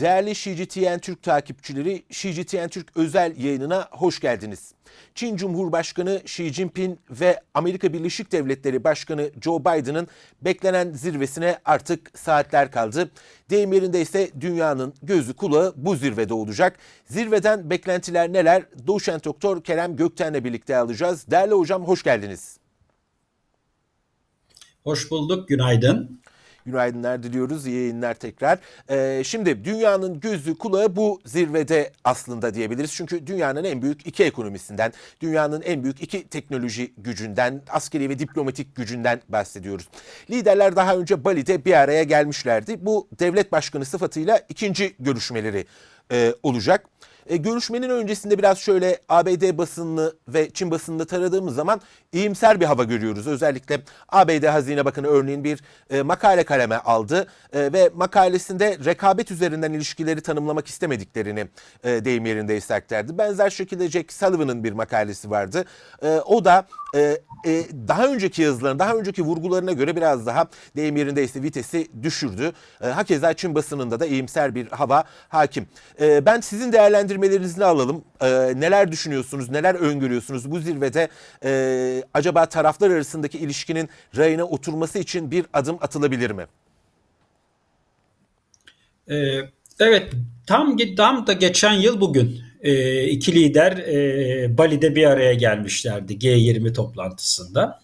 Değerli CGTN Türk takipçileri, CGTN Türk özel yayınına hoş geldiniz. Çin Cumhurbaşkanı Xi Jinping ve Amerika Birleşik Devletleri Başkanı Joe Biden'ın beklenen zirvesine artık saatler kaldı. Deyim yerinde ise dünyanın gözü kulağı bu zirvede olacak. Zirveden beklentiler neler? Doçent Doktor Kerem Gökten'le birlikte alacağız. Değerli hocam hoş geldiniz. Hoş bulduk, günaydın. Günaydınlar diliyoruz, iyi yayınlar tekrar. Ee, şimdi dünyanın gözü kulağı bu zirvede aslında diyebiliriz. Çünkü dünyanın en büyük iki ekonomisinden, dünyanın en büyük iki teknoloji gücünden, askeri ve diplomatik gücünden bahsediyoruz. Liderler daha önce Bali'de bir araya gelmişlerdi. Bu devlet başkanı sıfatıyla ikinci görüşmeleri e, olacak. E, görüşmenin öncesinde biraz şöyle ABD basınını ve Çin basınını taradığımız zaman iyimser bir hava görüyoruz. Özellikle ABD Hazine Bakanı örneğin bir e, makale kaleme aldı e, ve makalesinde rekabet üzerinden ilişkileri tanımlamak istemediklerini e, deyim yerindeyse aktardı. Benzer şekilde Jack Sullivan'ın bir makalesi vardı. E, o da e, e, daha önceki yazılarına, daha önceki vurgularına göre biraz daha deyim yerindeyse vitesi düşürdü. E, hakeza Çin basınında da iyimser bir hava hakim. E, ben sizin değerlendirmelerinizi alalım. E, neler düşünüyorsunuz, neler öngörüyorsunuz bu zirvede? E, acaba taraflar arasındaki ilişkinin rayına oturması için bir adım atılabilir mi? Ee, evet, tam tam da geçen yıl bugün e, iki lider e, Bali'de bir araya gelmişlerdi G20 toplantısında.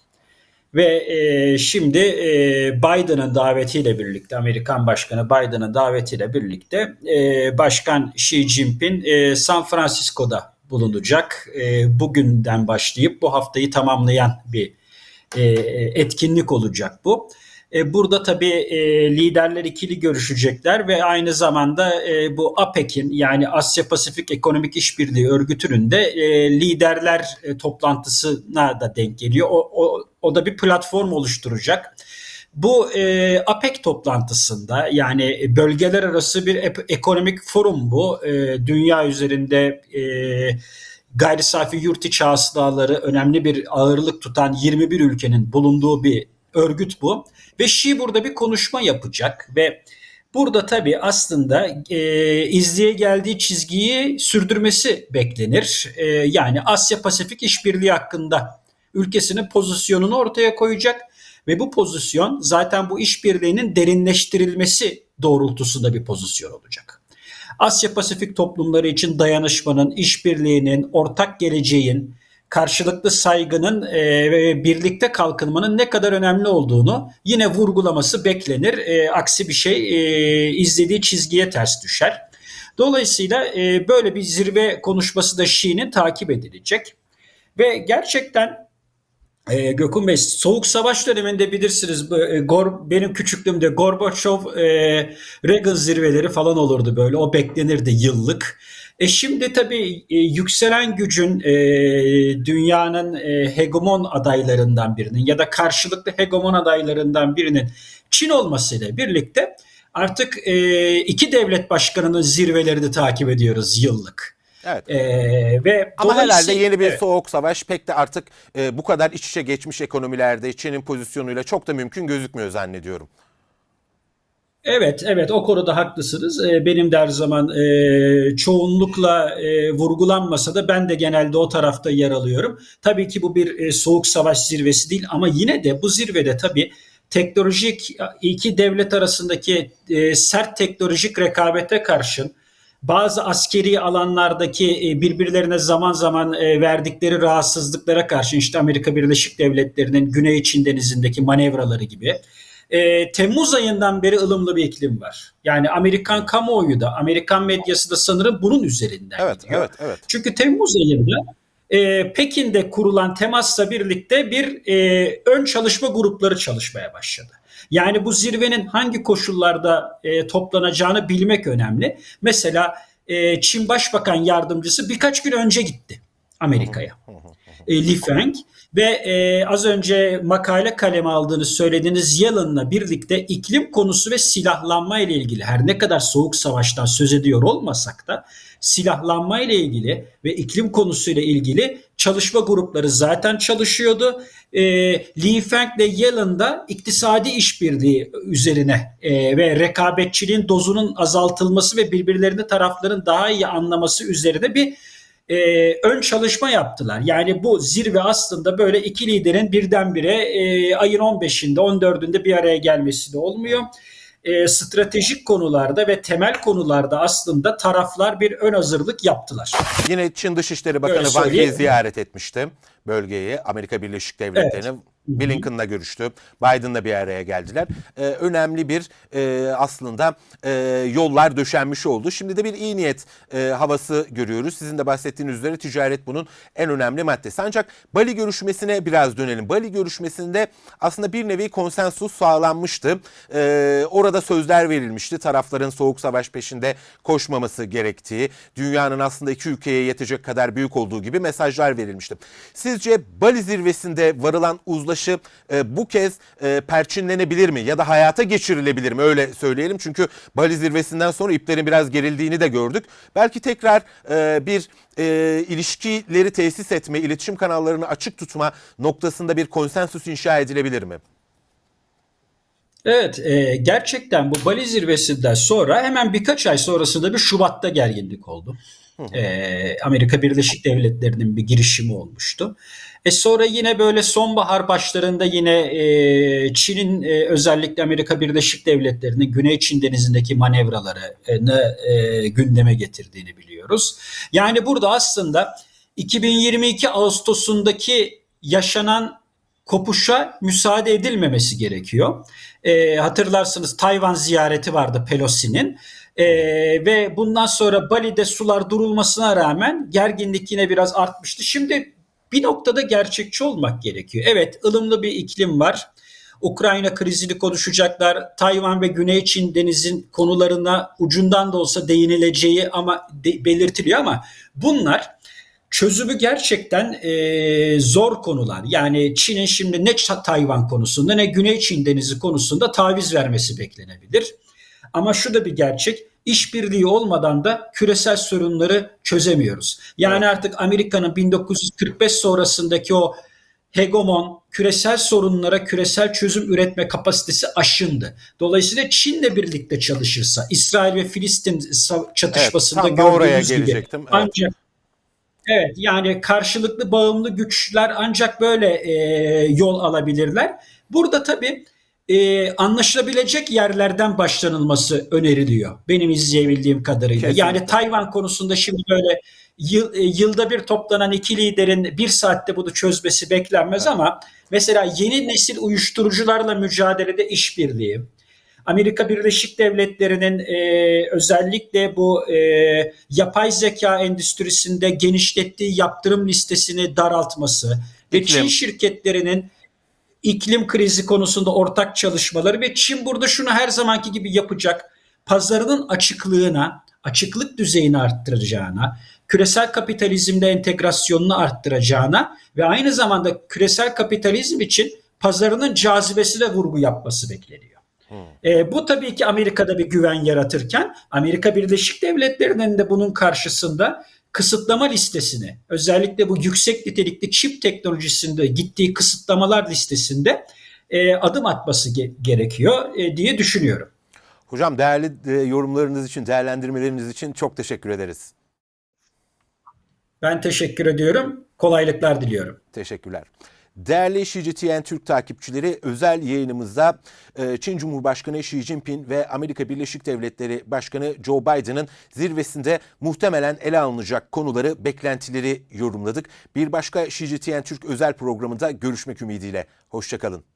Ve e, şimdi e, Biden'ın davetiyle birlikte, Amerikan Başkanı Biden'ın davetiyle birlikte e, Başkan Xi Jinping e, San Francisco'da bulunacak. E, bugünden başlayıp bu haftayı tamamlayan bir e, etkinlik olacak bu. E, burada tabii e, liderler ikili görüşecekler ve aynı zamanda e, bu APEC'in yani Asya Pasifik Ekonomik İşbirliği Örgütü'nün de liderler toplantısına da denk geliyor. O, o, o da bir platform oluşturacak. Bu e, APEC toplantısında yani bölgeler arası bir ekonomik forum bu. E, dünya üzerinde e, gayri safi yurt içi hasılaları önemli bir ağırlık tutan 21 ülkenin bulunduğu bir örgüt bu. Ve Şii burada bir konuşma yapacak ve burada tabii aslında e, izleye geldiği çizgiyi sürdürmesi beklenir. E, yani Asya Pasifik İşbirliği hakkında ülkesinin pozisyonunu ortaya koyacak ve bu pozisyon zaten bu işbirliğinin derinleştirilmesi doğrultusunda bir pozisyon olacak. Asya Pasifik toplumları için dayanışmanın, işbirliğinin, ortak geleceğin, karşılıklı saygının e, ve birlikte kalkınmanın ne kadar önemli olduğunu yine vurgulaması beklenir. E, aksi bir şey e, izlediği çizgiye ters düşer. Dolayısıyla e, böyle bir zirve konuşması da Şii'nin takip edilecek. Ve gerçekten e, Gökhan Bey, Soğuk Savaş döneminde bilirsiniz e, Gor, benim küçüklüğümde Gorbaçov, e, Reagan zirveleri falan olurdu böyle. O beklenirdi yıllık. E şimdi tabii e, yükselen gücün e, dünyanın e, hegemon adaylarından birinin ya da karşılıklı hegemon adaylarından birinin Çin olmasıyla birlikte artık e, iki devlet başkanının zirvelerini takip ediyoruz yıllık. Evet. E, ve Ama herhalde yeni bir Evet. soğuk savaş pek de artık e, bu kadar iç içe geçmiş ekonomilerde Çin'in pozisyonuyla çok da mümkün gözükmüyor zannediyorum. Evet, evet o konuda haklısınız. Ee, Benim de her zaman e, çoğunlukla e, vurgulanmasa da ben de genelde o tarafta yer alıyorum. Tabii ki bu bir e, soğuk savaş zirvesi değil ama yine de bu zirvede tabii teknolojik iki devlet arasındaki sert teknolojik rekabete karşın bazı askeri alanlardaki birbirlerine zaman zaman verdikleri rahatsızlıklara karşı işte Amerika Birleşik Devletleri'nin Güney Çin Denizi'ndeki manevraları gibi e, Temmuz ayından beri ılımlı bir iklim var. Yani Amerikan kamuoyu da, Amerikan medyası da sanırım bunun üzerinden Evet, gidiyor. evet, evet. Çünkü Temmuz ayında e, Pekin'de kurulan temasla birlikte bir e, ön çalışma grupları çalışmaya başladı. Yani bu zirvenin hangi koşullarda e, toplanacağını bilmek önemli. Mesela e, Çin Başbakan Yardımcısı birkaç gün önce gitti Amerika'ya. E, Li Feng ve e, az önce makale kaleme aldığınız söylediğiniz Yellen'la birlikte iklim konusu ve silahlanma ile ilgili her ne kadar soğuk savaştan söz ediyor olmasak da silahlanma ile ilgili ve iklim konusuyla ilgili çalışma grupları zaten çalışıyordu. E, Li Feng ile Yellen da iktisadi işbirliği üzerine e, ve rekabetçiliğin dozunun azaltılması ve birbirlerini tarafların daha iyi anlaması üzerine bir e, ön çalışma yaptılar. Yani bu zirve aslında böyle iki liderin birdenbire e, ayın 15'inde 14'ünde bir araya gelmesi de olmuyor. E, stratejik konularda ve temel konularda aslında taraflar bir ön hazırlık yaptılar. Yine Çin Dışişleri Bakanı Öyle Wang Yi söyleyeyim. ziyaret etmişti bölgeyi. Amerika Birleşik Devletleri'ni Blinken'la görüştü. Biden'la bir araya geldiler. Ee, önemli bir e, aslında e, yollar döşenmiş oldu. Şimdi de bir iyi niyet e, havası görüyoruz. Sizin de bahsettiğiniz üzere ticaret bunun en önemli maddesi. Ancak Bali görüşmesine biraz dönelim. Bali görüşmesinde aslında bir nevi konsensus sağlanmıştı. Ee, orada sözler verilmişti. Tarafların soğuk savaş peşinde koşmaması gerektiği, dünyanın aslında iki ülkeye yetecek kadar büyük olduğu gibi mesajlar verilmişti. Sizce Bali zirvesinde varılan uzlaşı e, bu kez e, perçinlenebilir mi ya da hayata geçirilebilir mi öyle söyleyelim. Çünkü Bali zirvesinden sonra iplerin biraz gerildiğini de gördük. Belki tekrar e, bir e, ilişkileri tesis etme, iletişim kanallarını açık tutma noktasında bir konsensus inşa edilebilir mi? Evet, e, gerçekten bu Bali zirvesinden sonra hemen birkaç ay sonrasında bir Şubat'ta gerginlik oldu. E, Amerika Birleşik Devletleri'nin bir girişimi olmuştu. E sonra yine böyle sonbahar başlarında yine e, Çin'in e, özellikle Amerika Birleşik Devletleri'nin Güney Çin Denizi'ndeki manevralarını e, gündeme getirdiğini biliyoruz. Yani burada aslında 2022 Ağustos'undaki yaşanan kopuşa müsaade edilmemesi gerekiyor. E, hatırlarsınız Tayvan ziyareti vardı Pelosi'nin. E, ve bundan sonra Bali'de sular durulmasına rağmen gerginlik yine biraz artmıştı. Şimdi bir noktada gerçekçi olmak gerekiyor. Evet ılımlı bir iklim var. Ukrayna krizini konuşacaklar. Tayvan ve Güney Çin denizin konularına ucundan da olsa değinileceği ama de, belirtiliyor ama bunlar çözümü gerçekten e, zor konular. Yani Çin'in şimdi ne Tayvan konusunda ne Güney Çin denizi konusunda taviz vermesi beklenebilir. Ama şu da bir gerçek. İşbirliği olmadan da küresel sorunları çözemiyoruz. Yani Evet. artık Amerika'nın 1945 sonrasındaki o hegemon küresel sorunlara küresel çözüm üretme kapasitesi aşındı. Dolayısıyla Çin'le birlikte çalışırsa İsrail ve Filistin çatışmasında oraya gördüğümüz gibi gelecektim. Evet. ancak Evet yani karşılıklı bağımlı güçler ancak böyle e, yol alabilirler. Burada tabii e, anlaşılabilecek yerlerden başlanılması öneriliyor. Benim izleyebildiğim kadarıyla. Kesinlikle. Yani Tayvan konusunda şimdi böyle yıl, e, yılda bir toplanan iki liderin bir saatte bunu çözmesi beklenmez ama mesela yeni nesil uyuşturucularla mücadelede işbirliği, Amerika Birleşik Devletleri'nin e, özellikle bu e, yapay zeka endüstrisinde genişlettiği yaptırım listesini daraltması ve İklim. Çin şirketlerinin iklim krizi konusunda ortak çalışmaları ve Çin burada şunu her zamanki gibi yapacak. Pazarının açıklığına, açıklık düzeyini arttıracağına, küresel kapitalizmde entegrasyonunu arttıracağına ve aynı zamanda küresel kapitalizm için pazarının cazibesine vurgu yapması bekleniyor. E, bu tabii ki Amerika'da bir güven yaratırken Amerika Birleşik Devletleri'nin de bunun karşısında kısıtlama listesini özellikle bu yüksek nitelikli çip teknolojisinde gittiği kısıtlamalar listesinde e, adım atması ge- gerekiyor e, diye düşünüyorum. Hocam değerli e, yorumlarınız için, değerlendirmeleriniz için çok teşekkür ederiz. Ben teşekkür ediyorum. Kolaylıklar diliyorum. Teşekkürler. Değerli CGTN Türk takipçileri özel yayınımızda e, Çin Cumhurbaşkanı Xi Jinping ve Amerika Birleşik Devletleri Başkanı Joe Biden'ın zirvesinde muhtemelen ele alınacak konuları, beklentileri yorumladık. Bir başka CGTN Türk özel programında görüşmek ümidiyle. Hoşçakalın.